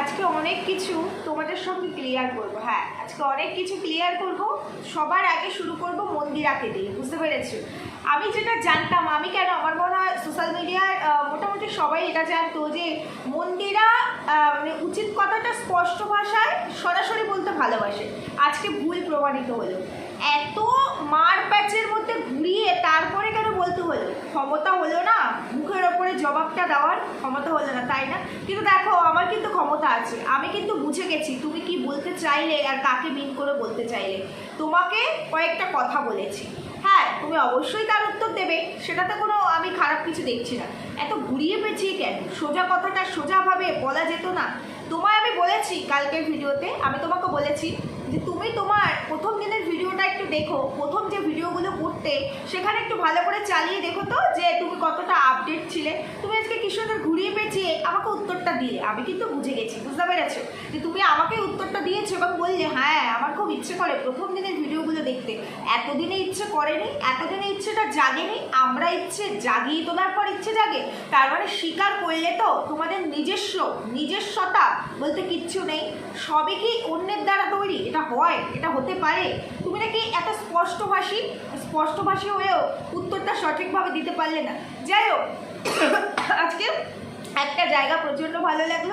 আজকে অনেক কিছু তোমাদের সঙ্গে ক্লিয়ার করব হ্যাঁ আজকে অনেক কিছু ক্লিয়ার করব, সবার আগে শুরু করব মন্দিরাকে দিয়ে, বুঝতে পেরেছ? আমি যেটা জানতাম, আমি কেন, আমার মনে হয় সোশ্যাল মিডিয়ার মোটামুটি সবাই এটা জানতো যে মন্দিরা মানে উচিত কথাটা স্পষ্ট ভাষায় সরাসরি বলতে ভালোবাসে। আজকে ভুল প্রমাণিত হলো। এত মার প্যাচের মধ্যে ঘুরিয়ে তারপরে কেন বলতে হলো? ক্ষমতা হলো না, মুখের ওপরে জবাবটা দেওয়ার ক্ষমতা হলো না, তাই না? কিন্তু দেখো, আমার কিন্তু ক্ষমতা আছে, আমি কিন্তু বুঝে গেছি, তুমি কি বলতে চাইলে আর কাকে মিন করে বলতে চাইলে? তোমাকে কয়েকটা কথা বলেছি। হ্যাঁ তুমি অবশ্যই তার উত্তর দেবে, সেটাতে কোনো আমি খারাপ কিছু দেখছি না। এত ঘুরিয়ে পেঁচিয়ে কেন? সোজা কথাটা সোজাভাবে বলা যেত না। তোমায় আমি বলেছি কালকের ভিডিওতে, আমি তোমাকে বলেছি যে তুমি তোমার প্রথম দিনের ভিডিওটা একটু দেখো, প্রথম যে ভিডিওগুলো করতে, সেখানে একটু ভালো করে চালিয়ে দেখো তো যে তুমি কতটা আপডেট ছিলে। তুমি আজকে কি সুন্দর ঘুরিয়ে পেঁচিয়ে আমাকে উত্তরটা দিলে আমি কিন্তু বুঝে গেছি, বুঝতে পেরেছ? যে তুমি আমাকে উত্তরটা দিয়েছ এবং বললে হ্যাঁ আমার খুব ইচ্ছে করে প্রথম দিনের ভিডিওগুলো দেখতে। এতদিনে ইচ্ছে করেনি, এতদিনে ইচ্ছেটা জাগেনি, আমরা ইচ্ছে জাগিয়ে তোলার পর ইচ্ছে জাগে। তার মানে স্বীকার করলে তো তোমাদের নিজস্ব, নিজস্বতা বলতে কিচ্ছু নেই। সবই কি অন্যের দ্বারা তৈরি? এটা হয়, এটা হতে পারে। তুমি নাকি এত স্পষ্টভাষী স্পষ্টভাষী হয়েও উত্তরটা সঠিকভাবে দিতে পারলে না। যাই হোক, আজকে একটা জায়গা প্রচণ্ড ভালো লাগল।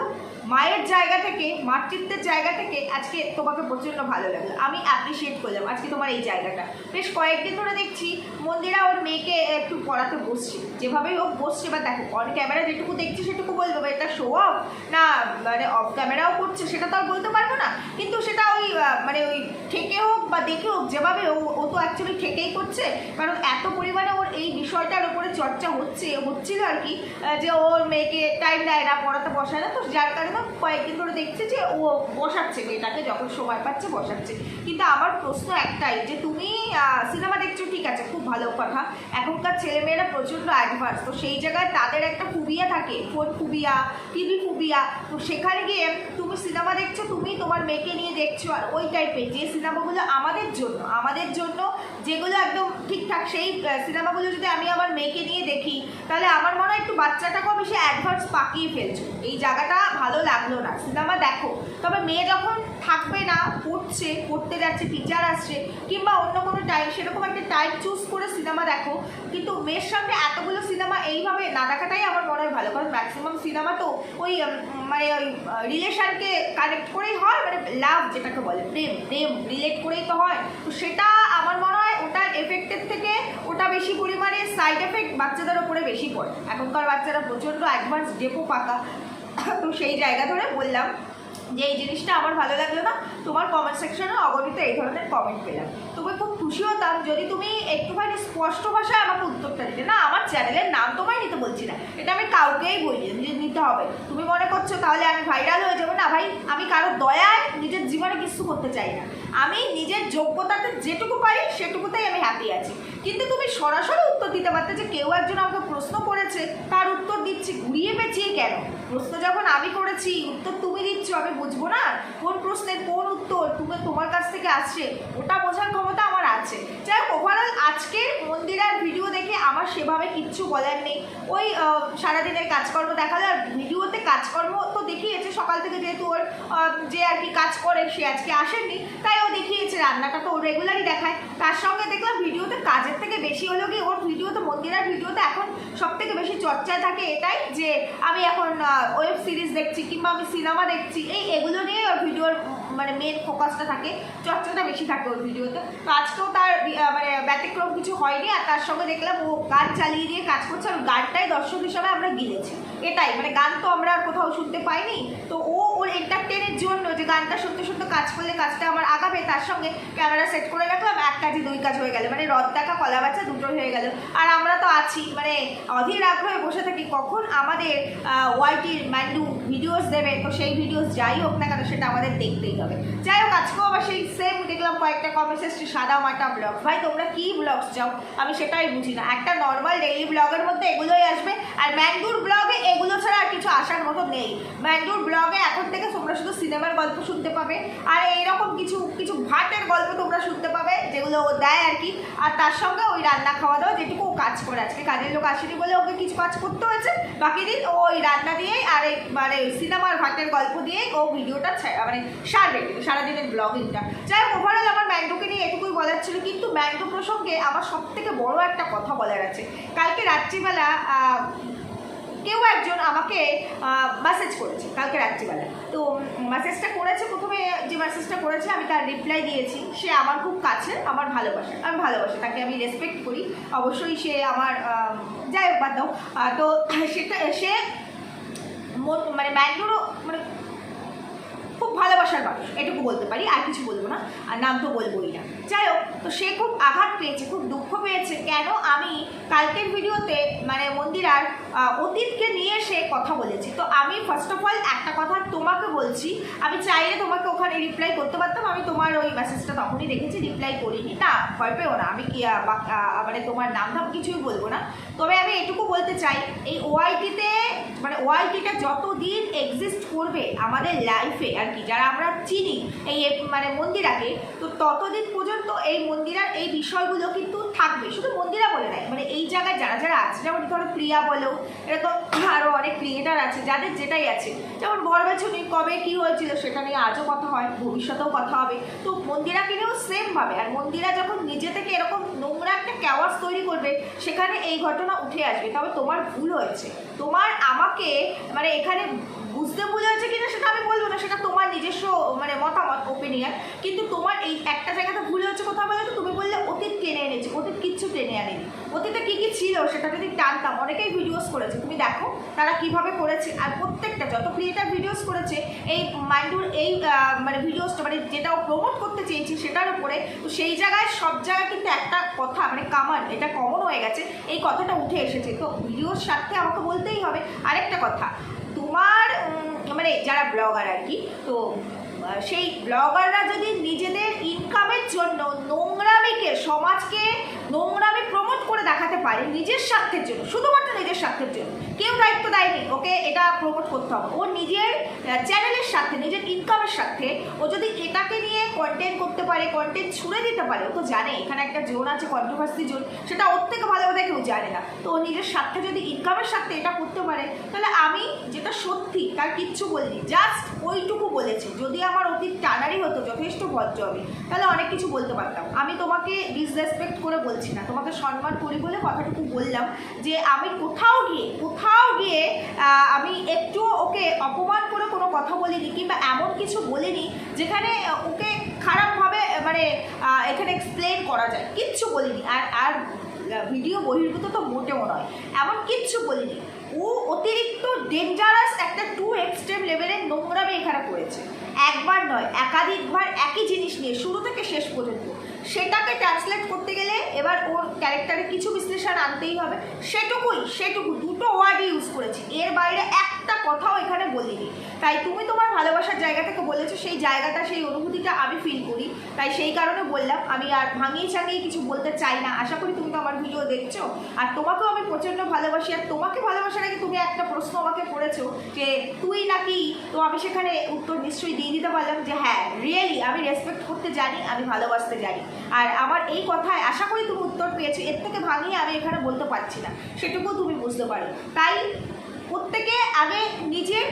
মায়ের জায়গা থেকে, মাতৃত্বের জায়গা থেকে আজকে তোমাকে প্রচণ্ড ভালো লাগল। আমি অ্যাপ্রিসিয়েট করলাম আজকে তোমার এই জায়গাটা। বেশ কয়েকদিন ধরে দেখছি মন্দিরা ওর মেয়েকে একটু পড়াতে বসছে। যেভাবেই হোক বসছে বা দেখো অন ক্যামেরা যেটুকু দেখছি সেটুকু বলব এটা শো অফ না মানে অফ ক্যামেরাও করছে, সেটা তো আর বলতে পারব না। কিন্তু সেটা ওই মানে ওই ঠেকে হোক বা দেখে হোক, যেভাবে ও ও তো অ্যাকচুয়ালি ঠেকেই করছে। কারণ এত পরিমাণে ওর এই বিষয়টার উপরে চর্চা হচ্ছে, হচ্ছিল আর কি যে ওর মেয়েকে টাইম দেয় না, পড়াতে বসায় না, তো যার কারণে কয়েকদিন ধরে দেখছে যে ও বসাচ্ছে, মেয়েটাকে যখন সময় পাচ্ছে বসাচ্ছে। কিন্তু আমার প্রশ্ন একটাই, যে তুমি সিনেমা দেখছ, ঠিক আছে, খুব ভালো কথা। এখনকার ছেলেমেয়েরা প্রচণ্ড অ্যাডভান্স তো সেই জায়গায় তাদের একটা ফুবিয়া থাকে ফোন ফুবিয়া টিভি ফুবিয়া তো সেখানে গিয়ে তুমি সিনেমা দেখছ, তুমি তোমার মেয়েকে নিয়ে দেখছ, আর ওই টাইপের যে সিনেমাগুলো আমাদের জন্য আমাদের জন্য যেগুলো একদম ঠিকঠাক, সেই সিনেমাগুলো যদি আমি আমার মেয়েকে নিয়ে দেখি, তাহলে আমার মনে হয় একটু বাচ্চাটাকেও বেশি অ্যাডভান্স পাকিয়ে ফেলছো। এই জায়গাটা ভালো লাগল না। সিনেমা দেখো। তবে মেয়ে যখন থাকবে না, পড়ছে, পড়তে যাচ্ছে টিচার আসছে, কিংবা অন্য কোনো টাইম সেরকম একটা টাইম চুজ করে সিনেমা দেখো। কিন্তু মেয়ের সঙ্গে এতগুলো সিনেমা এইভাবে না দেখাটাই আমার মনে হয় ভালো। কারণ ম্যাক্সিমাম সিনেমা তো ওই মানে ওই রিলেশনকে কানেক্ট করেই হয় মানে লাভ যেটাকে বলে, প্রেম। প্রেম রিলেট করেই তো হয়। তো সেটা আমার মনে হয় ওটার এফেক্টের থেকে ওটা বেশি পরিমাণে সাইড এফেক্ট বাচ্চাদের ওপরে বেশি পড়ে। এখনকার বাচ্চারা প্রচণ্ড অ্যাডভান্স ডেপো পাকা তো সেই জায়গা ধরে বললাম যে এই জিনিসটা আমার ভালো লাগল না। তোমার কমেন্ট সেকশনে অগণিত এই ধরনের কমেন্ট পেলাম। তবে খুব খুশি হতাম যদি তুমি একটুখানি স্পষ্ট ভাষায় আমাকে উত্তরটা দিতে। না, আমার চ্যানেলের নাম তোমায় নিতে বলছি না। এটা আমি কাউকেই বলি নিতে হবে। তুমি মনে করছ তাহলে আমি ভাইরাল হয়ে যাব? না ভাই, আমি কারও জীবনে কিছু করতে চাই না। আমি নিজের যোগ্যতাতে যেটুকু পারি, সেটুকুতেই আমি হ্যাপি আছি। কিন্তু তুমি সরাসরি উত্তর দিতে পারতে যে কেউ একজন আমাকে প্রশ্ন করেছে, তার উত্তর দিচ্ছি, ঘুরিয়ে পেঁচিয়ে কেন? প্রশ্ন যখন আমি করেছি, উত্তর তুমি দিচ্ছ, আমি বুঝব না কোন প্রশ্নের কোন উত্তর তুমি তোমার কাছ থেকে আসছে, ওটা বোঝার ক্ষমতা আমার আছে। যাই হোক ওভারঅল আজকের মন্দিরার ভিডিও দেখে আমার সেভাবে কিচ্ছু বলার নেই। ওই সারাদিনের কাজকর্ম দেখাল আর ভিডিওতে কাজকর্ম তো দেখিয়েছে, সকাল থেকে যেহেতু ওর যে আর কি কাজ করে সে আজকে আসেনি, তাই ও দেখিয়েছে রান্নাটা, তো ও রেগুলারই দেখায়। তার সঙ্গে দেখলাম ভিডিওতে কাজের থেকে বেশি হলো কি ওর ভিডিওতে, মন্দিরার ভিডিওতে এখন সব থেকে বেশি চর্চায় থাকে এটাই যে আমি এখন ওয়েব সিরিজ দেখছি কিংবা আমি সিনেমা দেখছি, এই এগুলো নিয়েই ওর ভিডিওর মানে মেন ফোকাসটা থাকে, চর্চাটা বেশি থাকে ওর ভিডিওতে। তো আজকেও তার মানে ব্যতিক্রম কিছু হয়নি, আর তার সঙ্গে দেখলাম ও গান চালিয়ে দিয়ে কাজ করছে, আর গানটাই দর্শক হিসাবে আমরা গিলেছি এটাই মানে গান তো আমরা আর কোথাও শুনতে পাইনি। তো ও ওর এন্টারটেনের জন্য যে গানটা শুনতে শুনতে কাজ করলে কাজটা আমার আগাবে, তার সঙ্গে ক্যামেরা সেট করে রাখলাম, এক কাজে দুই কাজ হয়ে গেল। মানে রদ দেখা, কলা বাচ্চা দুটো হয়ে গেল। আর আমরা তো আছি মানে অধীর আগ্রহে বসে থাকি, কখন আমাদের ওয়াইটির ম্যান্ডু ভিডিওস দেবে, তো সেই ভিডিওস যাই হোক না কেন সেটা আমাদের দেখতেই হবে। যাই হোক, আজকেও আবার সেই সেম দেখলাম কয়েকটা কমেন্টস এসছে, সাদা মাটা ব্লগ ভাই, তোমরা কী ব্লগস চাও? আমি সেটাই বুঝি না। একটা নর্মাল ডেইলি ব্লগের মধ্যে এগুলোই আসবে, আর ম্যাঙ্গুর ব্লগে এগুলো ছাড়া আর কিছু আসার মতো নেই। ম্যাঙ্গুর ব্লগে এখন থেকে তোমরা শুধু সিনেমার গল্প শুনতে পাবে, আর এইরকম কিছু কিছু ভাটের গল্প তোমরা শুনতে পাবে, যেগুলো ও দেয় আর কি। আর তার সঙ্গে ওই রান্না খাওয়া দাওয়া যেটুকু ও কাজ করে। আজকে কাজের লোক আসেনি বলে ওকে কিছু কাজ করতে হয়েছে, বাকি দিন ওই রান্না দিয়েই আর মানে মানে সিনেমার ঘাটের গল্প দিয়ে ও ভিডিওটা মানে সারবে সারাদিনের ব্লগিংটা যাই হোক ওভারঅল আমার ম্যাঙ্গোকে নিয়ে এটুকুই বলার ছিল, কিন্তু ম্যাঙ্গো প্রসঙ্গে আমার সব থেকে বড় একটা কথা বলার আছে। কালকে রাত্রিবেলা কেউ একজন আমাকে মেসেজ করেছে, কালকে রাত্রিবেলা। তো মেসেজটা করেছে, প্রথমে যে মেসেজটা করেছে, আমি তার রিপ্লাই দিয়েছি। সে আমার খুব কাছে আমার ভালোবাসা, আমি ভালোবাসি, তাকে আমি রেসপেক্ট করি। অবশ্যই সে আমার যাই হোক বাদ দাও। তো সেটা সে মন- ম্যাঙ্গোরও মানে ভালোবাসার মানুষ এটুকু বলতে পারি, আর কিছু বলব না, আর নাম তো বলবোই না। যাই হোক, তো সে খুব আঘাত পেয়েছে, খুব দুঃখ পেয়েছে। কেন আমি কালকের ভিডিওতে মানে মন্দিরার অতীতকে নিয়ে সে কথা বলেছি। তো আমি ফার্স্ট অফ অল একটা কথা তোমাকে বলছি, আমি চাইলে তোমাকে ওখানে রিপ্লাই করতে পারতাম, আমি তোমার ওই মেসেজটা তখনই দেখেছি রিপ্লাই করিনি। না, ভয় পেও না, আমি কি মানে তোমার নাম ধাম কিছুই বলব না। তবে আমি এটুকু বলতে চাই, এই ওআইটিতে মানে ওআইটিটা যতদিন এক্সিস্ট করবে আমাদের লাইফে আর কি যারা আমরা চিনি, এই মানে মন্দিরাকে, তো ততদিন পর্যন্ত এই মন্দিরার এই বিষয়গুলো কিন্তু থাকবে। শুধু মন্দিরা বলে নাই মানে এই জায়গায় যারা যারা আছে, যেমন ধরো প্রিয়া বলো এরকম আরও অনেক ক্রিয়েটার আছে, যাদের যেটাই আছে। যেমন বরবেছনি কবে কি হয়েছিল সেটা নিয়ে আজও কথা হয়, ভবিষ্যতেও কথা হবে। তো মন্দিরাকে নিয়েও সেমভাবে আর মন্দিরা যখন নিজে থেকে এরকম নোংরা একটা ক্যাওয়াস তৈরি করবে, সেখানে এই ঘটনা উঠে আসবে। তবে তোমার ভুল হয়েছে। তোমার আমাকে মানে এখানে বুঝতে ভুল হয়েছে কিনা সেটা আমি বলব না, সেটা মানে মতামত ওপিনিয়ন কিন্তু তোমার এই একটা জায়গাতে ভুল হয়েছে কোথাও বলে তো, তুমি বললে অতীত টেনে এনেছে, অতীত কিচ্ছু টেনে আনেনি। অতীতে কী কী ছিল সেটা যদি টানতাম অনেকেই ভিডিওস করেছে, তুমি দেখো তারা কীভাবে করেছে, আর প্রত্যেকটা যত ক্রিয়েটার ভিডিওস করেছে, এই মাইন্ডুর এই মানে ভিডিওসটা মানে যেটা ও প্রমোট করতে চেয়েছি সেটার উপরে, তো সেই জায়গায় সব জায়গায় কিন্তু একটা কথা মানে কামান এটা কমন হয়ে গেছে, এই কথাটা উঠে এসেছে। তো ভিডিওর সাথে আমাকে বলতেই হবে আরেকটা কথা, তোমার মানে যারা ব্লগার আর কি, তো সেই ব্লগাররা যদি নিজেদের ইনকামের জন্য নোংরামিকে, সমাজকে নোংরামি প্রমোট দেখাতে পারে নিজের স্বার্থের জন্য, শুধুমাত্র নিজের স্বার্থের জন্য। কেউ দায়িত্ব দেয়নি, ওকে এটা প্রমোট করতে হবে। ও নিজের চ্যানেলের সাথে নিজের ইনকামের সাথে ও যদি এটাকে নিয়ে কন্টেন্ট করতে পারে কন্টেন্ট ছুড়ে দিতে পারে, ও তো জানে, এখানে একটা জোন আছে কন্ট্রোভার্সি জোন সেটা ওর থেকে ভালো বোধহয় কেউ জানে না। তো ও নিজের স্বার্থে যদি ইনকামের সাথে এটা করতে পারে, তাহলে আমি যেটা সত্যি, তার কিচ্ছু বলিনি জাস্ট ওইটুকু বলেছি। যদি আমার অতীত টানারই হতো, যথেষ্ট ভদ্র হবে তাহলে অনেক কিছু বলতে পারতাম। আমি তোমাকে ডিসরেসপেক্ট করে বলছি না, তোমাকে সম্মান করি বলে কথাটুকু বললাম যে আমি কোথাও গিয়ে কোথাও গিয়ে আমি একটু ওকে অপমান করে কোনো কথা বলিনি কিংবা এমন কিছু বলিনি যেখানে ওকে খারাপভাবে মানে এখানে এক্সপ্লেন করা যায়। কিচ্ছু বলিনি। আর আর ভিডিও বহির্ভূত তো মোটেও নয়। এমন কিচ্ছু বলিনি। ও অতিরিক্ত ডেঞ্জারাস একটা টু এক্সট্রিম লেভেলের নোংরামি এখানে করেছে। একবার নয়, একাধিকবার একই জিনিস নিয়ে, শুরু থেকে শেষ পর্যন্ত। সেটাকে ট্রান্সলেট করতে গেলে এবার ওর ক্যারেক্টারে কিছু বিশ্লেষণ আনতেই হবে। সেটুকুই, সেটুকু, দুটো ওয়ার্ডই ইউজ করেছি। এর বাইরে একটা কথাও এখানে বলিনি। তাই তুমি তোমার ভালোবাসার জায়গা থেকে বলেছ, সেই জায়গাটা, সেই অনুভূতিটা আমি ফিল করি। তাই সেই কারণে বললাম, আমি আর ভাঙিয়ে চাঙিয়ে কিছু বলতে চাই না। আশা করি তুমি তো আমার ভিডিও দেখছ। আর তোমাকেও আমি প্রচণ্ড ভালোবাসি। আর তোমাকে ভালোবাসার আগে তুমি একটা প্রশ্ন আমাকে করেছ যে, তুই নাকি? তো আমি সেখানে উত্তর নিশ্চয়ই দিয়ে দিতে পারলাম যে হ্যাঁ রিয়েলি আমি রেসপেক্ট করতে জানি, আমি ভালোবাসতে জানি। আর আমার এই কথায় আশা করি তুমি উত্তর পেয়েছ। এর থেকে ভাঙিয়ে আমি এখানে বলতে পারছি না। সেটুকু তুমি বুঝতে পারো। তাই প্রত্যেকে আগে নিজের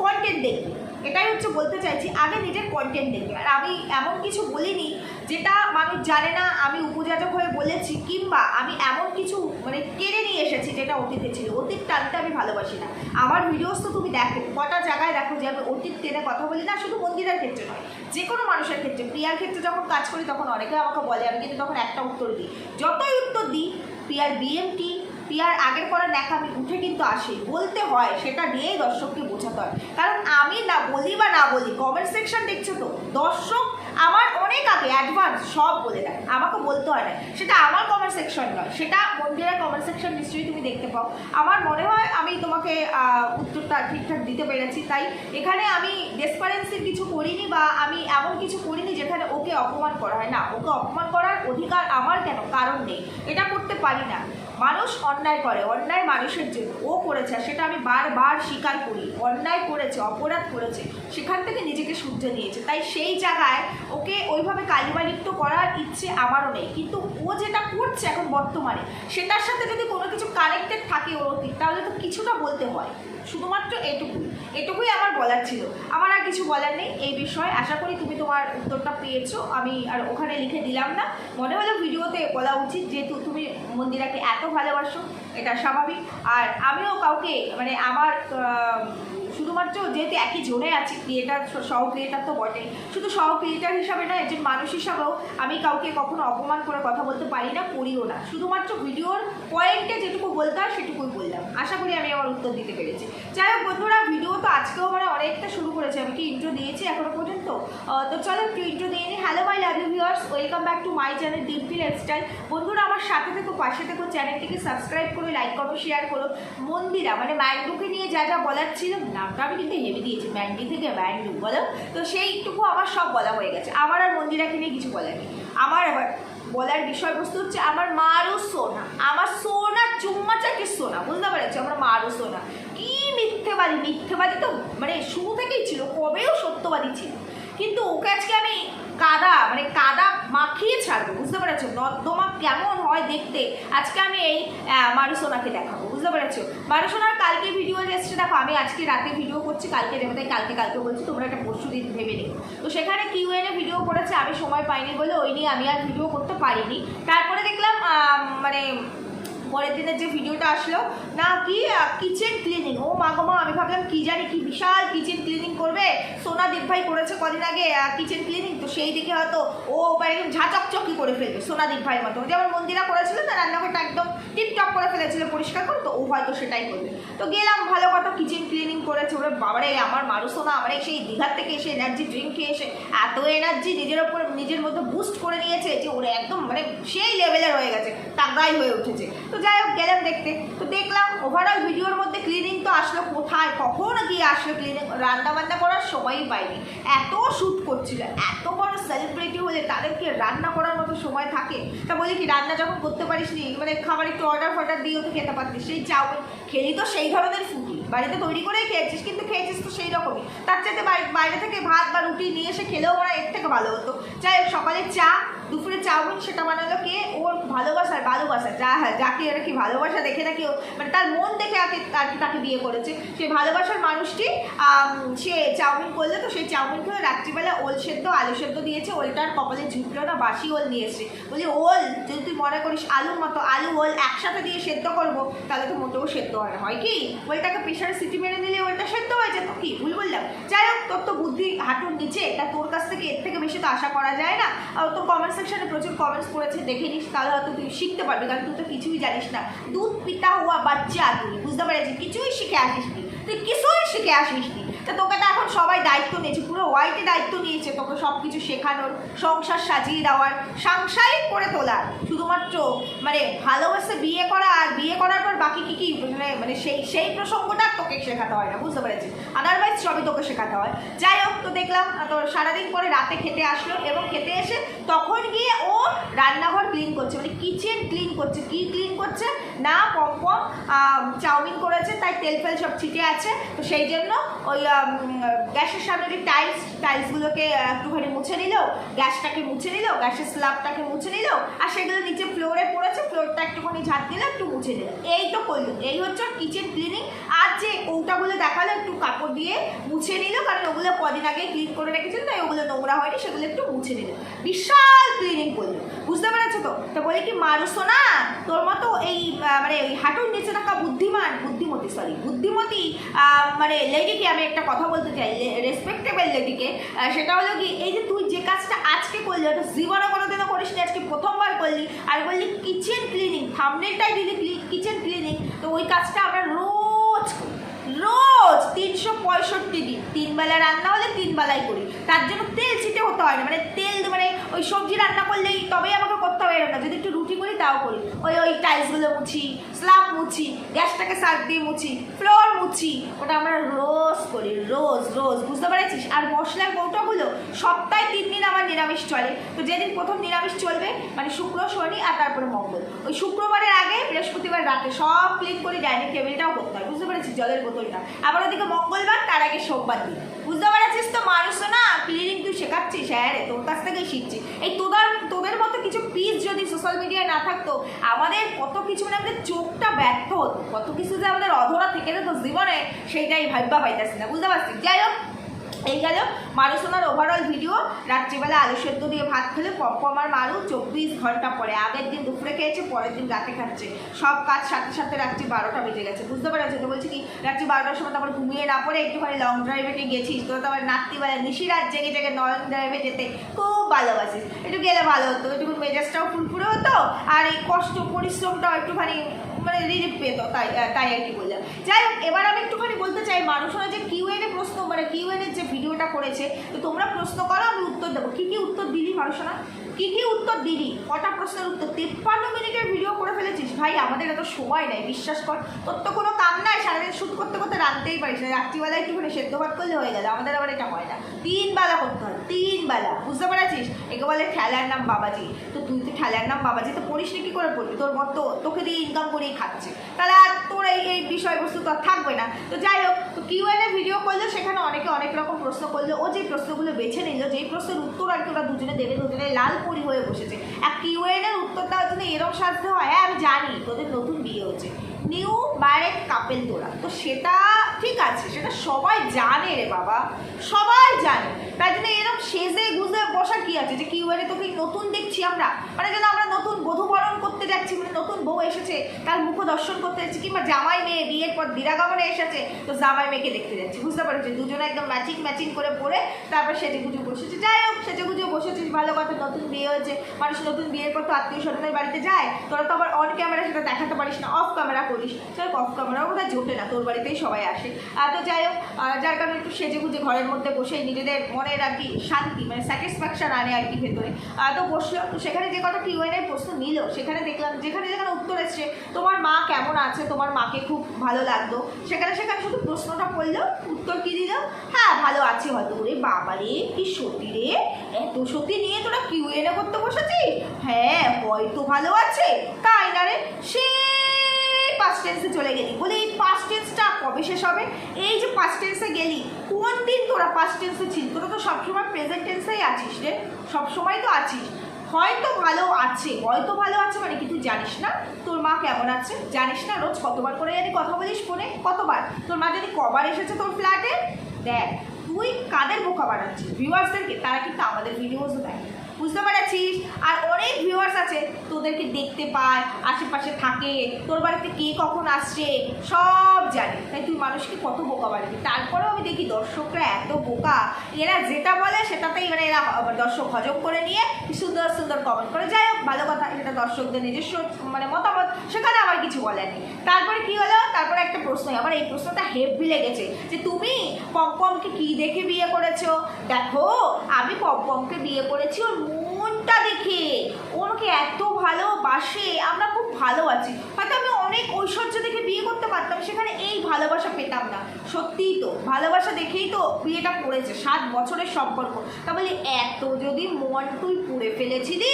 কন্টেন্ট দেখবে এটাই হচ্ছে বলতে চাইছি, আগে নিজের কন্টেন্ট দেখবে আর আমি এমন কিছু বলিনি যেটা মানুষ জানে না, আমি উপযাচক হয়ে বলেছি, কিংবা আমি এমন কিছু মানে কেড়ে নিয়ে এসেছি যেটা অতীতে ছিল। অতীত টানতে আমি ভালোবাসি না। আমার ভিডিওস তো তুমি দেখো, কটা জায়গায় দেখো যে আমি অতীত টেনে কথা বলি না, শুধু মন্দিরের ক্ষেত্রে নয় যে কোনো মানুষের ক্ষেত্রে। প্রিয়ার ক্ষেত্রে যখন কাজ করি, তখন অনেকে আমাকে বলে, আমি কিন্তু তখন একটা উত্তর দিই। যতই উত্তর দিই, প্রিয়ার বিএমটি পিয়ার আগের করা ন্যাকামি উঠে কিন্তু আসি। বলতে হয়, সেটা নিয়েই দর্শককে বোঝাতে হয়। কারণ আমি না বলি বা না বলি কমেন্ট সেকশন দেখছ তো, দর্শক আমার অনেক আগে অ্যাডভান্স সব বলে দেয়। আমাকে বলতে হয় না। সেটা আমার কমেন্ট সেকশন নয়, সেটা মন্দিরের কমেন্ট সেকশন নিশ্চয়ই তুমি দেখতে পাও। আমার মনে হয় আমি তোমাকে উত্তরটা ঠিকঠাক দিতে পেরেছি। তাই এখানে আমি ডেসপারেন্সির কিছু করিনি বা আমি এমন কিছু করিনি যেখানে ওকে অপমান করা হয়। না, ওকে অপমান করার অধিকার আমার কেন? কারণ নেই। এটা করতে পারি না। মানুষ অন্যায় করে, অন্যায় মানুষের জন্য। ও করেছে সেটা আমি বারবার স্বীকার করি। অন্যায় করেছে, অপরাধ করেছে, সেখান থেকে নিজেকে শুদ্ধে নিয়েছে। তাই সেই জায়গায় ওকে ওইভাবে কালিমালিপ্ত করার ইচ্ছে আমারও নেই। কিন্তু ও যেটা করছে এখন বর্তমানে, সেটার সাথে যদি কোনো কিছু কানেক্টেড থাকে ওর অতীত, তাহলে তো কিছুটা বলতে হয়। শুধুমাত্র এটুকু। এটুকুই আমার বলার ছিল। আমার আর কিছু বলার নেই এই বিষয়ে। আশা করি তুমি তোমার উত্তরটা পেয়েছ। আমি আর ওখানে লিখে দিলাম না। মনে হলো ভিডিওতে বলা উচিত যেহেতু তুমি মন্দিরাকে এত ভালোবাসো, এটা স্বাভাবিক। আর আমিও কাউকে মানে আমার শুধুমাত্র যেহেতু একই জোনে আছি ক্রিয়েটার সহ ক্রিয়েটার তো বটেই। শুধু সহ ক্রিয়েটার হিসাবে নয় একজন মানুষ হিসাবেও আমি কাউকে কখনো অপমান করে কথা বলতে পারি না, করিও না। শুধুমাত্র ভিডিওর পয়েন্টে যেটুকু বলতে হয় সেটুকুই বললাম। আশা করি আমি আমার উত্তর দিতে পেরেছি। যাই হোক বন্ধুরা ভিডিও তো আজকেও মানে অনেকটা শুরু করেছে। আমি কি ইন্ট্রো দিয়েছি এখনও পর্যন্ত? তো চলো একটু ইন্ট্রো দিয়ে নিই। Hello my love you welcome back to my channel Dimpi lifestyle বন্ধুরা, আমার সাথে থেকো, পাশে থেকো চ্যানেলটিকে সাবস্ক্রাইব করো লাইক করো শেয়ার করো। মন্দিরা মানে ম্যান্ডুকে নিয়ে যা যা বলার ছিল আমি কিন্তু হেভি দিয়েছি ম্যান্ডি থেকে ম্যান্ডু বলো? তো সেইটুকু আমার সব বলা হয়ে গেছে। আমার আর মন্দিরাকে নিয়ে কিছু বলার নেই। আমার আবার বলার বিষয়বস্তু হচ্ছে আমার মারও সোনা। আমার সোনা চুম্মা চাকে সোনা, বুঝতে পেরেছ? আমার মারও সোনা। কি মিথ্যেবাদী? মিথ্যেবাদী তো মানে শুরু থেকেই ছিল, কবেও সত্যবাদী ছিল। কিন্তু ওকে আজকে আমি কাদা মানে কাদা মাখিয়ে ছাড়বো, বুঝতে পেরেছ? নর্দমা কেমন হয় দেখতে, আজকে আমি এই মারুসোনাকে দেখাবো, বুঝতে পেরেছ? মারুসোনার কালকে ভিডিও এসছে, দেখো, আমি আজকে রাতে ভিডিও করছি, কালকে দেবো তাই কালকে কালকে বলছি, তোমরা একটা পরশু দিন ভেবে নিও। তো সেখানে কিউএনএ ভিডিও করেছে, আমি সময় পাইনি বলে, ওই নিয়ে আমি আর ভিডিও করতে পারিনি। তারপরে দেখলাম মানে পরের দিনের যে ভিডিওটা আসলো, না, কি কিচেন ক্লিনিং ও মা গো মা, আমি ভাবলাম, কি জানি, কি বিশাল কিচেন ক্লিনিং করবে। সোনা ভাই করেছে কদিন আগে কিচেন ক্লিনিং তো সেই দিকে হয়তো ও একদম ঝাঁচকচকি করে ফেলবে, সোনা ভাই মতো। যেমন মন্দিরা করেছিল না, রান্নাঘরটা একদম টিপটপ করে ফেলেছিল পরিষ্কার করে তো ও হয়তো সেটাই করবে। তো গেলাম, ভালো কথা কিচেন ক্লিনিং করেছে। ওরে বাবারে, আমার মারু না আমার এই সেই দীঘার থেকে এসে এনার্জি ড্রিঙ্ক খেয়ে এসে এত এনার্জি নিজের ওপর, নিজের মধ্যে বুস্ট করে নিয়েছে যে ওরা একদম মানে সেই লেভেলের হয়ে গেছে তাগড়াই হয়ে উঠেছে। তো যাই হোক, গেলাম দেখতে। তো দেখলাম ওভারঅল ভিডিওর মধ্যে ক্লিনিং তো আসলো কোথায়, কখন গিয়ে আসলো ক্লিনিং রান্না বান্না করার সময়ই পাইনি। এত শ্যুট করছিল, এত বড় সেলিব্রিটি হলে তাদেরকে রান্না করার মতো সময় থাকে। তা বলি কি, রান্না যখন করতে পারিস নি মানে খাবার একটু অর্ডার ফর্ডার দিয়েও তো খেতে পারতিস। সেই চাউমিন খেলি তো সেই ধরনের ফুটি। বাড়িতে তৈরি করে খেয়েছিস, কিন্তু খেয়েছিস তো সেই রকমই। তার চাইতে বাইরে থেকে ভাত বা রুটি নিয়ে এসে খেলেও ওরা এর থেকে ভালো হতো। যাই হোক সকালে চা দুপুরে চাউমিন সেটা বানালো কে? ওর ভালোবাসার ভালোবাসা যা হ্যাঁ যাকে আর কি ভালোবাসা দেখে নাকি মানে তার মন দেখে আর কি তাকে বিয়ে করেছে। সেই ভালোবাসার মানুষটি সে চাউমিন করলে তো সেই চাউমিন খেলে রাত্রিবেলা ওল সেদ্ধ, আলু সেদ্ধ দিয়েছে। ওলটার কপালে ঝুঁকলো না, বাসি ওল এসছে। বলি, ওল, যদি তুই মনে করিস আলুর মতো আলু ওল একসাথে দিয়ে সেদ্ধ করব, তাহলে তো মোটেও সেদ্ধ হয় না। হয় কি? ওলটাকে প্রেশারে সিটি মেরে নিলে ওলটা সেদ্ধ হয়ে যেত? কি? ভুল বললাম। যাই হোক, তোর তো বুদ্ধি হাঁটুর নিচে। তা তোর কাছ থেকে এর থেকে বেশি তো আশা করা যায় না। আর তোর কমেন্ট সেকশনে প্রচুর কমেন্টস করেছে দেখে নিস, তাহলে হয়তো তুই শিখতে পারবি, কারণ তুই তো কিছুই জানিস না। দুধ, পিতা হওয়া বাচ্চা তুই বুঝতে পেরেছি কিছুই শিখে আসিস তুই কিছুই শিখে আসিস নি তা তোকে তো এখন সবাই দায়িত্ব নিয়েছে, পুরো ওয়াইটে দায়িত্ব নিয়েছে তোকে সব কিছু শেখানোর, সংসার সাজিয়ে দেওয়ার, সাংসারিক করে তোলার। শুধুমাত্র মানে ভালোবাসে বিয়ে করা আর বিয়ে করার পর বাকি কী কী মানে মানে সেই সেই প্রসঙ্গটা তোকে শেখাতে হয় না, বুঝতে পেরেছিস? আদারওয়াইজ সবই তোকে শেখাতে হয়। যাই হোক, তো দেখলাম, তো সারাদিন পরে রাতে খেতে আসলো এবং খেতে এসে তখন গিয়ে ও রান্নাঘর ক্লিন করছে মানে কিচেন ক্লিন করছে। কি ক্লিন করছে? না পম পম চাউমিন করেছে, তাই তেল ফেল সব ছিটে আছে। তো সেই জন্য ওই গ্যাসের সামনে যে টাইলস টাইলসগুলোকে একটুখানি মুছে নিল, গ্যাসটাকে মুছে নিল, গ্যাসের স্ল্যাবটাকে মুছে নিল, আর সেগুলো নিচে ফ্লোরে পড়েছে ফ্লোরটা একটুখানি ঝাঁট দিল, একটু মুছে দিল এই তো করল। এই হচ্ছে কিচেন ক্লিনিং আর যে কৌটাগুলো দেখাল, একটু কাপড় দিয়ে মুছে নিল, কারণ ওগুলো কদিন আগে ক্লিন করে রেখেছিল, তাই ওগুলো নোংরা হয়নি, সেগুলো একটু মুছে নিল। বিশাল ক্লিনিং করল। বুঝতে পেরেছ তো? তো বলি কি মারুসো না তোর মতো এই মানে ওই হাঁটুর নিচে থাকা বুদ্ধিমান, বুদ্ধিমতী সরি বুদ্ধিমতী মানে লেডিকে আমি একটা কথা বলতে চাই রেসপেক্টেবল লেডিকে সেটা হলো কি, এই যে তুই যে কাজটা আজকে করলি হয়তো জীবনে কোনোদিনও করিস নি, আজকে প্রথমবার করলি, আর বললি কিচেন ক্লিনিং থামনেলটাই দিলি কিচেন ক্লিনিং তো ওই কাজটা আমরা রোজ রোজ তিনশো পঁয়ষট্টি দিন, তিন বেলা রান্না হলে তিন বেলাই করি। তার জন্য তেল ছিটে হতে হয় না মানে তেল মানে ওই সবজি রান্না করলেই তবেই আমাকে এরকম না যদি একটু রুটি করি, তাও করি। ওই ওই টাইলসগুলো মুছি স্ল্যাব মুছি, গ্যাসটাকে সার্ফ দিয়ে মুছি ফ্লোর মুছি, ওটা আমরা রোজ করি, রোজ রোজ। বুঝতে পেরেছিস? আর মশলার কৌটোগুলো সপ্তাহে তিন দিন আমার নিরামিষ চলে। তো যেদিন প্রথম নিরামিষ চলবে মানে শুক্র, শনি আর তারপরে মঙ্গল। ওই শুক্রবারের আগে বৃহস্পতিবার রাতে সব ক্লিন করে ডাইনিং টেবিলটাও করতে হয়। বুঝতে পেরেছিস জলের বোতলটা? আবার ওদিকে মঙ্গলবার, তার আগে সোমবার দিন। বুঝতে পেরেছিস তো মানুষ না ক্লিনিং তুই শেখাচ্ছিস? হ্যাঁ রে, তোর কাছ থেকেই শিখছি। এই তোদের তোদের মতো কিছু পিস যদি সোশ্যাল মিডিয়ায় না থাকতো, আমাদের কত কিছু মানে আমাদের চোখটা ব্যর্থ হতো। কত কিছু যে আমাদের অধরা থেকে যেত জীবনে, সেইটাই ভাববা পাইতেছি না। বুঝতে পারছি? যাই হোক এই গেল। মারুসোনার ওভারঅল ভিডিও রাত্রিবেলা আলু সেদ্ধ দিয়ে ভাত খেলে পম্পম আর মারু চব্বিশ ঘণ্টা পরে। আগের দিন দুপুরে খেয়েছে, পরের দিন রাতে খাচ্ছে। সব কাজ সাথে সাথে রাত্রি বারোটা বেজে গেছে। বুঝতে পেরেছ তো বলছি কি, রাত্রি বারোটার সময় তারপর ঘুমিয়ে না পড়ে, একটুখানি লং ড্রাইভে গেছিস? তো তারপর রাত্রিবেলা নিশিরাত জেগে জেগে লং ড্রাইভে যেতে খুব ভালোবাসিস। একটু গেলে ভালো হতো, একটু মেজাজটাও ফুরফুরে হতো, আর এই কষ্ট, পরিশ্রমটাও একটুখানি মানে রিলিফ পেতো, তাই তাই আর কি বললাম। যাই হোক, এবার আমি একটুখানি বলতে চাই মানুষরা যে কিউএনএ প্রশ্ন মানে কিউএনএর যে ভিডিওটা করেছে, তো তোমরা প্রশ্ন করো, আমি উত্তর দেবো। কী কী উত্তর দিলি মানুষরা কী কী উত্তর দিলি? কটা প্রশ্নের উত্তর? তেপ্পান্ন মিনিটের ভিডিও করে ফেলেছিস। ভাই, আমাদের এত সময় নেই, বিশ্বাস কর। তোর তো কোনো কাম নাই, সারাদিন শ্যুট করতে করতে রাঁধতেই পারিস না। রাত্রিবেলা একটুখানি সেদ্ধ ভাত করলে হয়ে গেল, আমাদের আবার এটা হয় না। তিন বেলা করতে হয়, তিন বেলা, বুঝতে পেরেছিস? একে বলে ঠেলার নাম বাবাজি। তো তুই তো ঠেলার নাম বাবাজি, তো পড়িস নি কি করে পড়বি? তোর মত তোকে দিয়ে ইনকাম করেই খাচ্ছে। তাহলে আর তোর এই এই বিষয়বস্তু তো আর থাকবে না। তো যাই হোক, তো কিউএনএ ভিডিও করলে সেখানে অনেকে অনেক রকম প্রশ্ন করল ও যে প্রশ্নগুলো বেছে নিল যেই প্রশ্নের উত্তর আর কি ওরা দুজনে দেবে, দুজনে লাল পরি হয়ে বসেছে। আর কিউএনের উত্তর দেওয়ার জন্য এরকম সাজতে হয় হ্যাঁ আমি জানি, তোদের নতুন বিয়ে হচ্ছে। নিউ ম্যারেড কাপেল তোরা। তো সেটা ঠিক আছে, সেটা সবাই জানে রে বাবা, সবাই জানে। তাই জন্য এরকম সেজে গুজে বসা কি আছে? যে কিউআরে তোকে নতুন দেখছি আমরা। মানে যেন আমরা নতুন বধূবরণ করতে যাচ্ছি মানে নতুন বউ এসেছে, তার মুখ দর্শন করতে যাচ্ছি, কিংবা জামাই মেয়ে বিয়ের পর দিরাগমনে এসেছে, তো জামাই মেয়েকে দেখতে যাচ্ছি। বুঝতে পারছি? দুজনে একদম ম্যাচিং ম্যাচিং করে পরে তারপর সেজে গুজে বসেছে। যাই হোক, সেজে গুজে বসেছিস ভালো কথা, নতুন বিয়ে হয়েছে। মানুষ নতুন বিয়ের পর তো আত্মীয় স্বজনের বাড়িতে যায়, তোরা তো আবার অন ক্যামেরা সেটা দেখাতে পারিস না অফ ক্যামেরা করিস। যাই অফ ক্যামেরাও বোধহয় জোটে না, তোর বাড়িতেই সবাই আসে। আর তো যাই হোক যার কারণে একটু সেজে গুজে ঘরের মধ্যে বসে নিজেদের মনের আর কি শান্তি মানে স্যাটিসফ্যাকশন আনে আর কি ভেতরে। তো বসল সেখানে যে কটা কিউএনের প্রশ্ন নিল, সেখানে দেখলাম, যেখানে যেখানে উত্তর এসছে, তোমার মা কেমন আছে? তোমার মাকে খুব ভালো লাগতো সেখানে সেখানে শুধু প্রশ্নটা পড়ল, উত্তর কি দিল? হ্যাঁ ভালো আছে হয়তো। রে বাবারে কি সতী রে। এত সতী নিয়ে তোরা কিউএনএ করতে বসেছিস হ্যাঁ হয়তো ভালো আছে। তাই না রে? সে পাস্ট টেন্সে চলে গেলি। বলে, এই পাস্ট টেন্সটা কবে শেষ হবে? এই যে পাস্ট টেন্সে গেলি কোন দিন তোরা পাস্ট টেন্সে ছিল তোরা তো সবসময় প্রেজেন্ট টেন্সেই আছিস রে। সবসময় তো আছিস। হয়তো ভালো আছে। হয়তো ভালো আছে মানে কিন্তু জানিস না। তোর মা কেমন আছে? জানিস না রোজ কতবার করে জানি কথা বলিস ফোনে? কতবার? তোর মা যদি কবার এসেছে তোর ফ্ল্যাটে দেখ, তুই কাদের বোকা বানাচ্ছিস? ভিউয়ার্সদেরকে তারা কিন্তু আমাদের ভিডিওসও দেখে। বুঝতে পেরেছিস আর অনেক ভিউয়ার্স আছে, তোদেরকে দেখতে পায়, আশেপাশে থাকে, তোর বাড়িতে কে কখন আসছে, সব জানে। তাই তুই মানুষকে কত বোকা বানাবি? তারপরেও আমি দেখি দর্শকরা এত বোকা, এরা যেটা বলে সেটাতেই মানে এরা দর্শক হজম করে নিয়ে সুন্দর সুন্দর কমেন্ট করে। যাই হোক, ভালো কথা, এটা দর্শকদের নিজস্ব মানে মতামত, সেখানে আমার কিছু বলেনি তারপরে কি হলো? একটা প্রশ্ন আমার এই প্রশ্নটা হেভি লেগেছে, যে তুমি পম্পমকে কি দেখে বিয়ে করেছ? দেখো, আমি পম্পমকে বিয়ে করেছি, ওর মনটা দেখে। ওনাকে এত ভালোবাসে, আমরা খুব ভালো আছি। হয়তো অনেক ঐশ্বর্য দেখে বিয়ে করতে পারতাম, সেখানে এই ভালোবাসা পেতাম না। সত্যিই তো, ভালোবাসা দেখেই তো বিয়েটা করেছে, সাত বছরের সম্পর্ক। তা বলি, এত যদি মন তুই পুড়ে ফেলেছিলি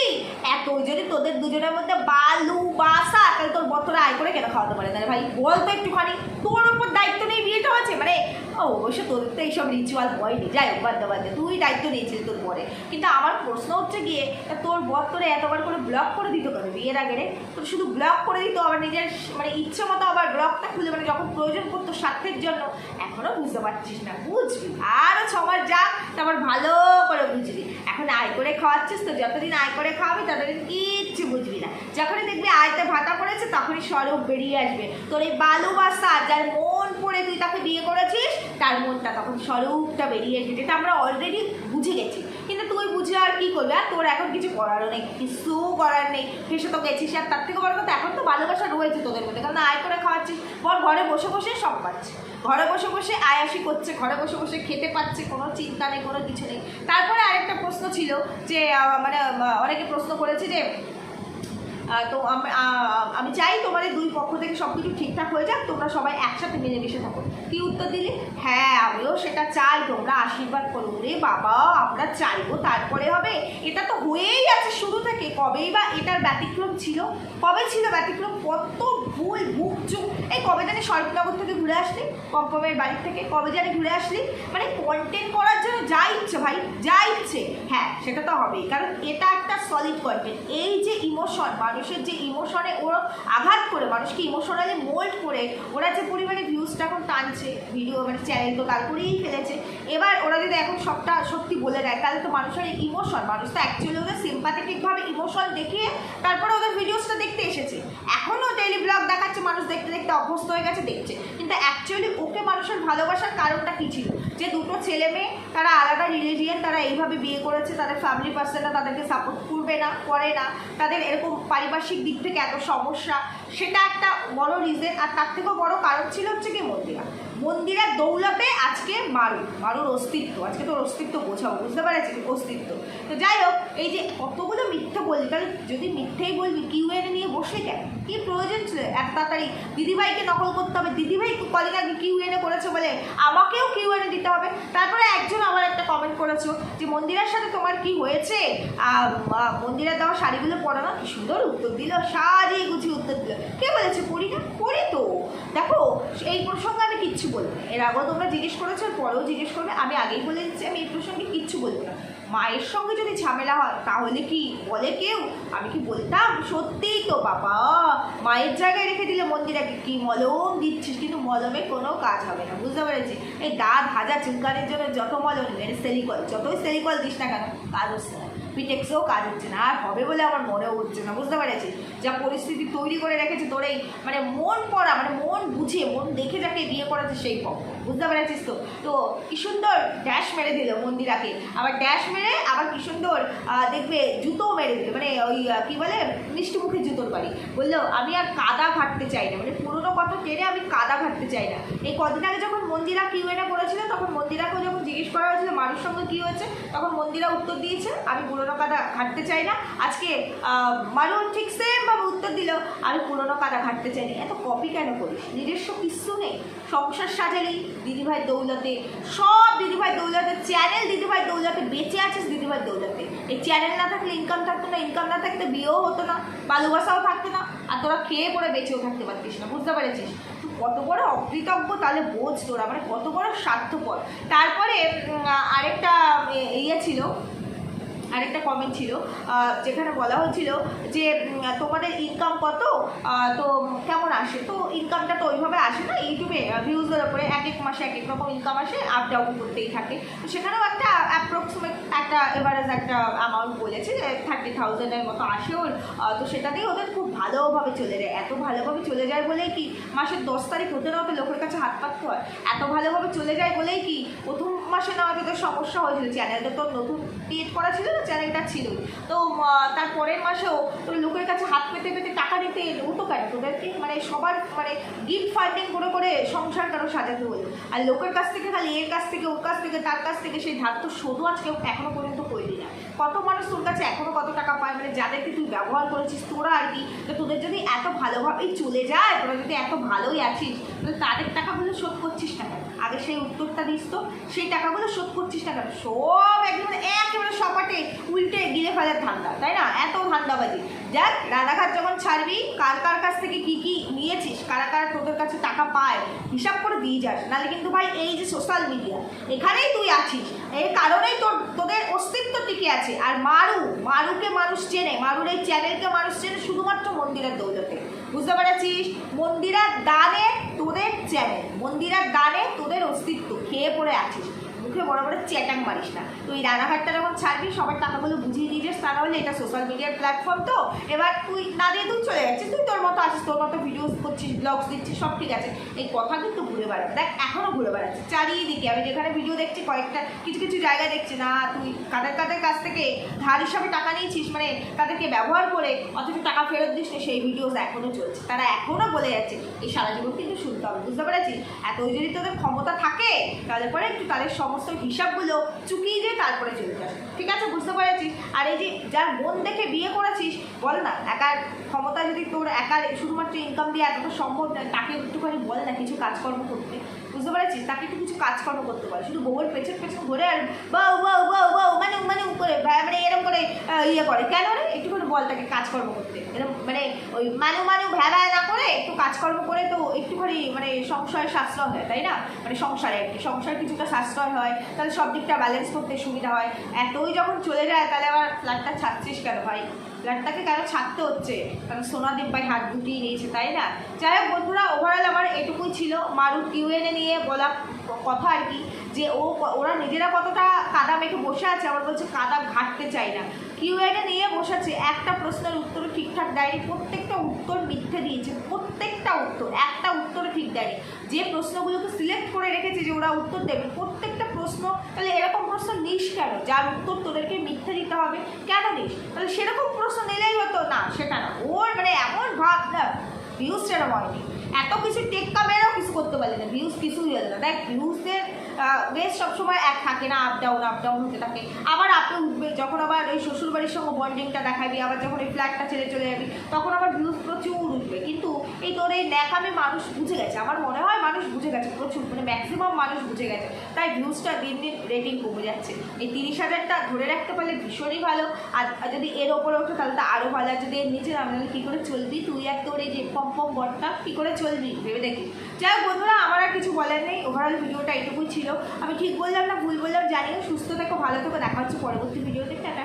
এত যদি তোদের দুজনের মধ্যে বালু, বাসা, তাহলে তোর বতরা আয় করে কেন খাওয়াতে পারে? তাহলে ভাই বলতো একটুখানি, তোর ওপর দায়িত্ব নেই বিয়েটা হচ্ছে মানে অবশ্য তোদের তো এইসব রিচুয়াল হয়নি। যাই হোক, বাদ বাদ। তুই দায়িত্ব নিয়েছিলি তোর পরে। কিন্তু আমার প্রশ্ন হচ্ছে গিয়ে তোর বর তোরে এতবার করে ব্লক করে দিত কেন? বিয়ের আগে রে? তোর শুধু ব্লক করে দিত, আবার নিজের মানে ইচ্ছে মতো আবার ব্লকটা খুলে মানে যখন প্রয়োজন করতো স্বার্থের জন্য। এখনও বুঝতে পারছিস না, বুঝবি। আরও ছমাস যাক, তারপর ভালো করে বুঝবি। এখন আয় করে খাওয়াচ্ছিস তো, যতদিন আয় করে খাওয়াবি, ততদিন কিচ্ছু বুঝবি না। যখনই দেখবি আয়তে ভাতা পড়েছে, তখনই স্বরূপ বেরিয়ে আসবে। তোর এই ভালোবাসা যার মন পড়ে তুই তাকে বিয়ে করেছিস, তার মনটা তখন স্বরূপটা বেরিয়ে আসবে যেটা আমরা অলরেডি বুঝে গেছি। কিন্তু তুই বুঝে আর কি করবি? আর তোর এখন কিছু করারও নেই কিছু করার নেই। ফেসে তো গেছিস, আর তার থেকে বড় কথা, এখন তো ভালোবাসা রয়েছে তোদের মধ্যে। কারণ আয় করে খাওয়াচ্ছিস, বল ঘরে বসে বসে সব পাচ্ছে। ঘরে বসে বসে আয়াসি করছে, ঘরে বসে বসে খেতে পাচ্ছে, কোনো চিন্তা নেই, কোনো কিছু নেই। তারপরে আরেকটা প্রশ্ন ছিল যে মানে অনেকে প্রশ্ন করেছে যে তো আমি চাই তোমাদের দুই পক্ষ থেকে সব কিছু ঠিকঠাক হয়ে যাক, তোমরা সবাই একসাথে মিলেমিশে থাকো। কি উত্তর দিলে? হ্যাঁ আমিও সেটা চাই, তোমরা আশীর্বাদ করো। রে বাবা, আমরা চাইব, তারপরে হবে। এটা তো হয়েই আছে, শুরু থেকে? কবেই বা এটার ব্যতিক্রম ছিল? কবে ছিল ব্যতিক্রম? কত ভুল মুখ চুপ এই কবে জানি স্বরূপনগর থেকে ঘুরে আসলি? পম্পমের বাড়ির থেকে কবে জানি ঘুরে আসলি? মানে কন্টেন্ট করার জন্য যা ইচ্ছে ভাই, যা ইচ্ছে। হ্যাঁ সেটা তো হবেই। কারণ এটা একটা সলিড কন্টেন্ট এই যে ইমোশন মানুষের যে ইমোশনে ওরা আঘাত করে, মানুষকে ইমোশনালি মোল্ড করে, ওরা যে পরিমাণে ভিউজটা এখন টানছে ভিডিও মানে চ্যানেল তো তার করেই ফেলেছে। এবার ওরা যদি এখন সবটা সত্যি বলে দেয়, তাহলে তো মানুষের ইমোশন মানুষ তো অ্যাকচুয়ালি ওদের সিম্পাথেটিকভাবে ইমোশন দেখিয়ে তারপরে ওদের ভিডিওসটা দেখতে এসেছে। এখনও ডেইলি ব্লগ দেখাচ্ছে, মানুষ দেখতে দেখতে অভ্যস্ত হয়ে গেছে, দেখছে। কিন্তু অ্যাকচুয়ালি ওকে মানুষের ভালোবাসার কারণটা কী ছিল? যে দুটো ছেলে মেয়ে, তারা আলাদা রিলিজিয়ান তারা এইভাবে বিয়ে করেছে, তাদের ফ্যামিলি পার্সনরা তাদেরকে সাপোর্ট করবে না, করে না। তাদের এরকম পারিপার্শ্বিক দিক থেকে এত সমস্যা সেটা একটা বড় রিজন আর তার থেকেও বড় কারণ ছিল হচ্ছে কি মন্দিরা। মন্দিরের দৌলতে আজকে মারু, মারুর অস্তিত্ব, আজকে তোর অস্তিত্ব বোঝাও, বুঝতে পারছি অস্তিত্ব। তো যাই হোক, এই যে কতগুলো মিথ্যে বলি, কারণ যদি মিথ্যেই বলবি কিউএন নিয়ে বসে কেন? কি প্রয়োজন ছিল? এত তাড়াতাড়ি দিদিভাইকে নকল করতে হবে। দিদিভাই কলিং আগে কিউ এনে করেছে বলে আমাকেও কিউ এনে দিতে হবে। তারপরে একজন আবার একটা কমেন্ট করেছ যে, মন্দিরের সাথে তোমার কি হয়েছে? মন্দিরের দেওয়া শাড়িগুলো পরানো? কি সুন্দর উত্তর দিল, সাজিয়ে গুছিয়ে উত্তর দিল। কে বলেছে? পড়ি না পড়ি তো। দেখো, এই প্রসঙ্গে আমি কিচ্ছু বলব এর আগেও তোমরা জিজ্ঞেস করেছ পরেও জিজ্ঞেস করবে। আমি আগেই বলে দিচ্ছি, আমি এই প্রসঙ্গে কিচ্ছু বলব না। মায়ের সঙ্গে যদি ঝামেলা হয়, তাহলে কি বলে কেউ? আমি কি বলতাম? সত্যিই তো, বাবা। মায়ের জায়গায় রেখে দিলে মন্দিরাকে কি মলম দিচ্ছিস? কিন্তু মলমে কোনো কাজ হবে না, বুঝতে পেরেছি এই দাঁত হাজার চুলকানের জন্য যত মলম নেই সেলিকল, যতই সেলিকল দিস না কেন, কাজ হচ্ছে না। পিটেক্সেও কাজ হচ্ছে না, আর হবে বলে আমার মনেও হচ্ছে না, বুঝতে পেরেছি যা পরিস্থিতি তৈরি করে রেখেছে তোর এই মানে মন পড়া মানে মন বুঝে, মন দেখে যাকে বিয়ে করেছে সেই পক্ষ। বুঝতে পেরেছিস তো? তো কি সুন্দর ড্যাশ মেরে দিল মন্দিরাকে। আবার ড্যাশ মেরে আবার কি সুন্দর দেখবে জুতোও মেরে দিল। মানে ওই কী বলে? মিষ্টি মুখে জুতোর বাড়ি। বলল, আমি আর কাদা ঘাটতে চাই না। মানে পুরোনো কথা টেনে আমি কাদা ঘাটতে চাই না। এই কদিন আগে যখন মন্দিরা কিউএনএ করেছিল তখন মন্দিরাকেও যখন জিজ্ঞেস করা হয়েছিল, মানুষ সঙ্গে কী হয়েছে? তখন মন্দিরা উত্তর দিয়েছে, আমি পুরোনো কাদা ঘাটতে চাই না। আজকে মানুষ ঠিক সেমভাবে উত্তর দিল, আমি পুরোনো কাদা ঘাটতে চাই না এত কপি কেন করিস? নিজস্ব কিছু নেই। সংসার সাজালি। দিদিভাই দৌলতে, সব দিদিভাই দৌলতে, চ্যানেল দিদিভাই দৌলতে, বেঁচে আছিস দিদিভাই দৌলতে। এই চ্যানেল না থাকলে ইনকাম থাকতো না ইনকাম না থাকলে বিয়েও হতো না ভালোবাসাও থাকতো না, আর তোরা খেয়ে পরে বেঁচেও থাকতে পারতিস না, বুঝতে পেরেছিস? কত বড় অকৃতজ্ঞ তাহলে বোঝ তোরা মানে কত বড় স্বার্থপর। তারপরে আরেকটা ইয়ে ছিল আরেকটা কমেন্ট ছিল যেখানে বলা হয়েছিল যে তোমাদের ইনকাম কত? তো কেমন আসে? তো ইনকামটা তো ওইভাবে আসে না ইউটিউবে ভিউজের উপরে এক এক মাসে এক এক রকম ইনকাম আসে আপ ডাউন করতেই থাকে। তো সেখানেও একটা অ্যাপ্রক্সিমেট একটা এভারেজ একটা অ্যামাউন্ট বলেছে, যে থার্টি থাউজেন্ডের মতো আসে ওর তো সেটাতেই ওদের খুব ভালোভাবে চলে যায়। এত ভালোভাবে চলে যায় বলেই কি মাসের দশ তারিখ হতে না হতে লোকের কাছে হাত পাততে হয়? এত ভালোভাবে চলে যায় বলেই কি প্রথম মাসে না হয়তো সমস্যা হয়েছিল। চ্যানেলটা তো নতুন ক্রিয়েট করা ছিল না চ্যানেলটা ছিল। তো তার পরের মাসেও তোর লোকের কাছে হাত পেতে পেতে টাকা নিতে তো কেন? তোদেরকে মানে সবার মানে গিফট ফান্ডিং করে করে সংসার কারও সাজাতে হলো? আর লোকের কাছ থেকে খালি এর কাছ থেকে, ওর কাছ থেকে, তার কাছ থেকে সেই ধার তো শোধও আজকে এখনও পর্যন্ত করলি না। কত মানুষ তোর কাছে এখনও কত টাকা পায়? মানে যাদেরকে তুই ব্যবহার করেছিস, তোরা আর কি? তো তোদের যদি এত ভালোভাবেই চলে যায়, তোরা যদি এত ভালোই আছিস, তাহলে তাদের টাকাগুলো শোধ করছিস না আগে সেই উত্তরটা দিস তো, সেই টাকাগুলো শোধ করছিস কেন? সব একেবারে একেবারে সপাটে উল্টে গিলে ফেলার ধান্দা, তাই না? এত ধান্দাবাজি। যাক রানাঘাট যখন ছাড়বি, কার কার কাছ থেকে কি কি নিয়েছিস, কারা কারা তোদের কাছে টাকা পায়, হিসাব করে দিয়ে যাস। নাহলে কিন্তু ভাই এই যে সোশ্যাল মিডিয়া এখানেই তুই আছিস। এর কারণেই তোর, তোদের অস্তিত্ব টিকে আছে। আর মারু, মারুকে মানুষ চেনে, মারুর এই চ্যানেলকে মানুষ চেনে শুধুমাত্র মন্দিরের দৌলতে। বুঝতে পেরেছিস? মন্দিরার দানে তোদের চ্যানেল মন্দিরার গানে তোদের অস্তিত্ব খেয়ে পড়ে আছিস। মুখে বড় বড় চ্যাটাং মারিস না। তুই রানাঘাটটা যখন ছাড়বি, সবার টাকাগুলো বুঝিয়ে দিয়ে যাস তা নাহলে এটা সোশ্যাল মিডিয়ার প্ল্যাটফর্ম তো। এবার তুই না দিয়ে তুই চলে যাচ্ছিস, তুই তোর মতো আছিস, তোর মতো ভিডিওস করছিস ব্লগস দিচ্ছিস, সব ঠিক আছে। এই কথা কিন্তু ঘুরে বেড়াচ্ছে দেখ এখনও ঘুরে বেড়াচ্ছে। চারিদিকে আমি যেখানে ভিডিও দেখছি, কয়েকটা কিছু কিছু জায়গায় দেখছি, না, তুই কাদের কাদের কাছ থেকে ধার হিসাবে টাকা নিয়েছিস মানে তাদেরকে ব্যবহার করে অথচ টাকা ফেরত দিস সেই ভিডিওস এখনও চলছে। তারা এখনও বলে যাচ্ছে, এই সারা জীবন কিন্তু শুনতে হবে। বুঝতে পেরেছিস? এত যদি তোদের ক্ষমতা থাকে, তাহলে পরে একটু তাদের সমস্ত সমস্ত হিসাবগুলো চুকিয়ে দিয়ে তারপরে চলে যাস ঠিক আছে? বুঝতে পেরেছিস আর এই যে যার মন দেখে বিয়ে করেছিস, বল না, একার ক্ষমতা যদি তোর একার শুধুমাত্র ইনকাম দিয়ে এতটা সম্ভব নয় তাকে একটুখানি বল না, কিছু কাজকর্ম করতে। বুঝতে পেরেছিস? তাকে একটু কিছু কাজকর্ম করতে পারে শুধু বউয়ের পেছন পেছন ঘুরে আর বাউ বাউ বাউ বাউ মানে মানে করে মানে এরকম করে ইয়ে করে। কেন রে? একটু করে বল তাকে কাজকর্ম করতে। এরকম মানে ওই মানু মানু ভ্যাবা না করে একটু কাজকর্ম করে তো একটুখানি মানে সংসারের সাশ্রয় হয়, তাই না? মানে সংসারে আর কি। সংসার কিছুটা সাশ্রয় হয়, তাহলে সব দিকটা ব্যালেন্স করতে সুবিধা হয়। এতই যখন চলে যায়, তাহলে আবার ফ্ল্যাটটা ছাড়ছিস কেন ভাই? ফ্ল্যাটটাকে কেন ছাড়তে হচ্ছে? কারণ সোনাদীপ ভাই হাত গুটিয়ে নিয়েছে, তাই না? যাই হোক বন্ধুরা ওভারঅল আমার এটুকুই ছিল। মারুর কিউএনএ নিয়ে বলা কথা আর কি, যে ও ওরা নিজেরা কতটা কাদা মেখে বসে আছে, আবার বলছে কাদা ঘাটতে চাই না। কিউএনএ নিয়ে বসেছে, একটা প্রশ্নের উত্তর ঠিকঠাক দেয়নি, প্রত্যেকটা উত্তর মিথ্যে দিয়েছে, প্রত্যেকটা উত্তর, একটা উত্তর ঠিক দেয়নি। যে প্রশ্নগুলোকে সিলেক্ট করে রেখেছে যে ওরা উত্তর দেবে, প্রত্যেকটা প্রশ্ন, তাহলে এরকম প্রশ্ন নিস কেন? যার উত্তর তোদেরকে মিথ্যে দিতে হবে। কেন নিস তাহলে সেরকম প্রশ্ন নিলেই হতো। না, সেটা না। ওর মানে এমন ভাব না ভিউজ সেরকম হয়নি এত কিছু টেক্কা মেরেও কিছু করতে পারলি না। ভিউজ কিছুই হলো না। দেখ ভিউজদের বেশ সবসময় এক থাকে না আপ ডাউন আপ ডাউন হতে থাকে। আবার আপে উঠবে, যখন আবার ওই শ্বশুরবাড়ির সঙ্গে বন্ডিংটা দেখাবি, আবার যখন এই ফ্ল্যাটটা ছেড়ে চলে যাবি, তখন আবার ভিউজ প্রচুর উঠবে। কিন্তু এই তোর এই ন্যাকামে মানুষ বুঝে গেছে। আমার মনে হয় মানুষ বুঝে গেছে, প্রচুর। মানে ম্যাক্সিমাম মানুষ বুঝে গেছে। তাই ভিউজটা দিন দিন রেটিং কমে যাচ্ছে। এই তিরিশ হাজারটা ধরে রাখতে পারলে ভীষণই ভালো। আর যদি এর ওপরে ওঠে, তাহলে তো আরও ভালো। আর যদি এর নিচে নামে তাহলে কী করে চলবি? তুই আর তোর এই যে পম পম বটটা কী করে চলবি ভেবে দেখি। যাই বন্ধুরা, আমার আর কিছু বলার নেই। ওভারঅল ভিডিওটা এটুকুই ছিল। আমি ঠিক বললাম না, ভুল বললাম, জানিও। সুস্থ থেকো, ভালো থেকো। দেখা হচ্ছে পরবর্তী ভিডিওতে। টাটা।